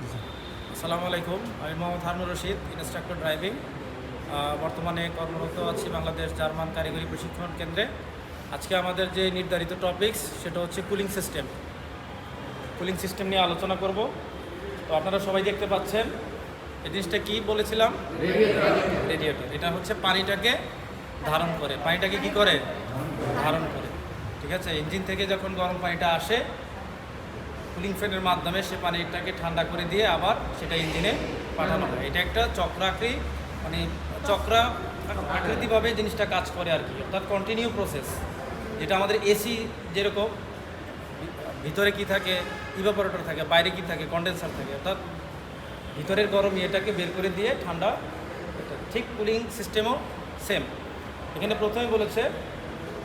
আসসালামু আলাইকুম। আমি মোহাম্মদ হারুন রশিদ, ইনস্ট্রাক্টর ড্রাইভিং। বর্তমানে কর্মরত আছি বাংলাদেশ জার্মান কারিগরি প্রশিক্ষণ কেন্দ্রে। আজকে আমাদের যে নির্ধারিত টপিকস সেটা হচ্ছে কুলিং সিস্টেম কুলিং সিস্টেম নিয়ে আলোচনা করব। তো আপনারা সবাই দেখতে পাচ্ছেন, এই জিনিসটা কী বলেছিলাম? রেডিয়েটর এটা হচ্ছে পানিটাকে ধারণ করে। পানিটাকে কি করে? ধারণ করে। ঠিক আছে? ইঞ্জিন থেকে যখন গরম পানিটা আসে কুলিং ফ্যানের মাধ্যমে সে পানিটাকে ঠান্ডা করে দিয়ে আবার সেটা ইঞ্জিনে পাঠানো হয়। এটা একটা চক্রাকৃ মানে চক্রা আকৃতিভাবে জিনিসটা কাজ করে আর কি, অর্থাৎ কন্টিনিউ প্রসেস যেটা আমাদের এসি যেরকম, ভিতরে কি থাকে ইভাপোরেটর থাকে, বাইরে কি থাকে কন্ডেন্সার থাকে, অর্থাৎ ভিতরের গরম ইয়েটাকে বের করে দিয়ে ঠান্ডা ঠিক কুলিং সিস্টেমও সেম এখানে প্রথমে বলেছে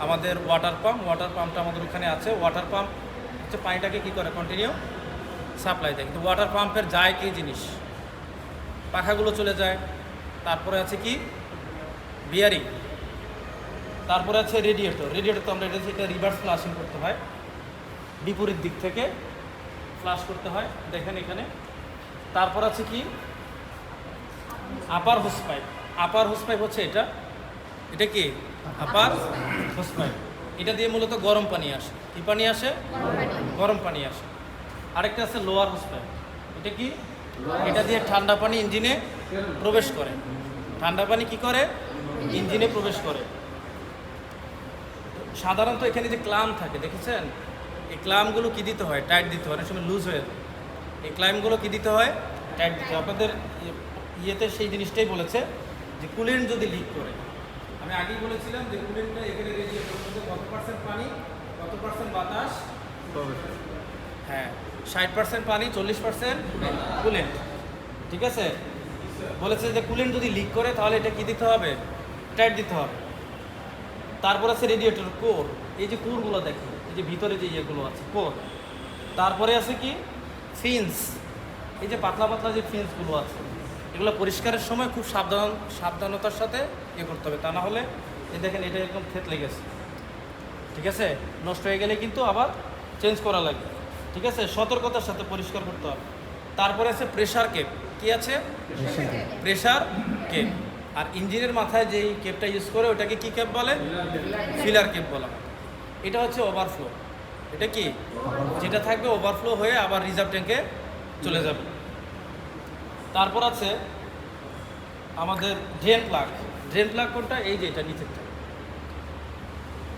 আমাদের ওয়াটার পাম্প ওয়াটার পাম্পটা আমাদের ওখানে আছে। ওয়াটার পাম্প হচ্ছে পানিটাকে কী করে? কন্টিনিউ সাপ্লাই দেয়। কিন্তু ওয়াটার পাম্পের যায় কি জিনিস? পাখাগুলো চলে যায়। তারপরে আছে কি? বিয়ারিং তারপরে আছে রেডিয়েটর রেডিয়েটর তো আমরা এটা এটা রিভার্স ফ্লাশিং করতে হয়। বিপরীত দিক থেকে ফ্লাশ করতে হয়। দেখেন এখানে। তারপর আছে কি? আপার হোস পাইপ আপার হোস পাইপ হচ্ছে এটা। এটা কি? আপার হোস পাইপ এটা দিয়ে মূলত গরম পানি আসে। কি পানি আসে? গরম পানি আসে। আরেকটা আছে লোয়ার হোস পাইপ এটা কি? এটা দিয়ে ঠান্ডা পানি ইঞ্জিনে প্রবেশ করে। ঠান্ডা পানি কি করে? ইঞ্জিনে প্রবেশ করে। সাধারণত এখানে যে ক্লাম থাকে, দেখেছেন? এই ক্লামগুলো কি দিতে হয়? টাইট দিতে হয়। অনেক সময় লুজ হয়ে যায়। এই ক্লাইমগুলো কি দিতে হয়? টাইট দিতে হয়। আপনাদের ইয়ে- ইয়েতে সেই জিনিসটাই বলেছে যে কুলেন্ট যদি লিক করে আমি আগেই বলেছিলাম যে কুলেন্টটা এখানে মধ্যে কত পার্সেন্ট পানি কত পার্সেন্ট বাতাস? হ্যাঁ ষাট পার্সেন্ট পানি চল্লিশ পার্সেন্ট কুলেন্ট। ঠিক আছে? বলেছে যে কুলেন্ট যদি লিক করে তাহলে এটা কি দিতে হবে? টাইট দিতে হবে। তারপর আছে রেডিয়েটর কোর। এই যে কোরগুলো দেখো এই যে ভিতরে যে ইয়েগুলো আছে কোর। তারপরে আছে কি? ফিন্স। এই যে পাতলা পাতলা যে ফিন্সগুলো আছে এগুলো পরিষ্কারের সময় খুব সাবধান সাবধানতার সাথে ইয়ে করতে হবে। তা না হলে এই দেখেন এটা একদম থেত লেগেছে ঠিক আছে? নষ্ট হয়ে গেলে কিন্তু আবার চেঞ্জ করা লাগবে। ঠিক আছে? সতর্কতার সাথে পরিষ্কার করতে হবে। তারপরে আছে প্রেশার কেপ কি আছে? প্রেশার কেপ আর ইঞ্জিনের মাথায় যেই কেপটা ইউজ করে ওটাকে কি কেপ বলে? ফিলার কেপ বলা হয়। এটা হচ্ছে ওভারফ্লো এটা কি? যেটা থাকবে ওভারফ্লো হয়ে আবার রিজার্ভ ট্যাঙ্কে চলে যাবে। তারপর আছে আমাদের ড্রেন প্লাগ ড্রেন প্লাগ কোনটা? এই যে এটা নিচেরটা।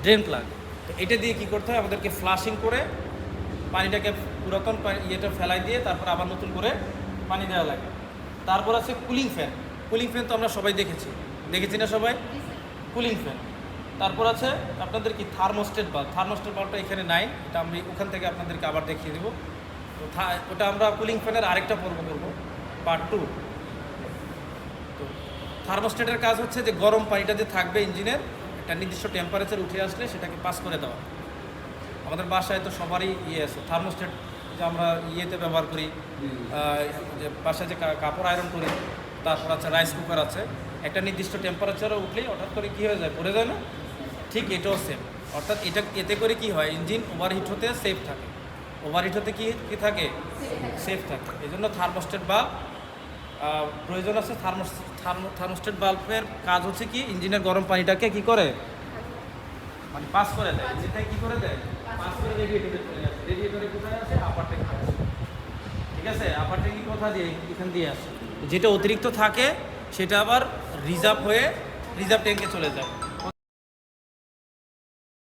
ড্রেন প্লাগ তো এটা দিয়ে কি করতে হয়? আমাদেরকে ফ্লাশিং করে পানিটাকে পুরাতন ইয়েটা ফেলাই দিয়ে তারপর আবার নতুন করে পানি দেওয়া লাগে। তারপর আছে কুলিং ফ্যান কুলিং ফ্যান তো আমরা সবাই দেখেছি। দেখেছি না সবাই? কুলিং ফ্যান তারপর আছে আপনাদের কি থার্মোস্টেট বাল্ব থার্মোস্টেট বাল্বটা এখানে নাই। এটা আমি ওখান থেকে আপনাদেরকে আবার দেখিয়ে দেবো। তো ওটা আমরা কুলিং ফ্যানের আরেকটা পর্ব করব। পার্ট টু তো থার্মোস্টেটের কাজ হচ্ছে যে গরম পানিটা যে থাকবে ইঞ্জিনের একটা নির্দিষ্ট টেম্পারেচার উঠে আসলে সেটাকে পাস করে দেওয়া। আমাদের বাসায় তো সবারই ইয়ে আছে থার্মোস্টেট যে আমরা ইয়েতে ব্যবহার করি যে বাসায় যে কা- কাপড় আয়রন করি তারপর আছে রাইস কুকার আছে। একটা নির্দিষ্ট টেম্পারেচারে উঠলেই হঠাৎ করে কী হয়ে যায় পড়ে যায় না? ঠিক এটাও সেম অর্থাৎ এটা এতে করে কি হয় ইঞ্জিন ওভারহিট হতে সেফ থাকে। ওভারহিট হতে কি কি থাকে? সেফ থাকে। এই জন্য থার্মোস্টেট বা প্রয়োজন আছে থার্মো থার্মোস্টেট বাল্বের কাজ হচ্ছে কি, ইঞ্জিনের গরম পানিটাকে কি করে? মানে পাস করে দেয়। ইঞ্জিনটাকে কি করে দেয়? পাস করে রেডিয়েটরে চলে আসে। রেডিয়েটরে কোথায় আছে আপার ট্যাঙ্কে ঠিক আছে? আপার ট্যাঙ্কি কোথা দিয়ে? এখান দিয়ে আসে। যেটা অতিরিক্ত থাকে, সেটা আবার রিজার্ভ হয়ে রিজার্ভ ট্যাঙ্কে চলে যায়।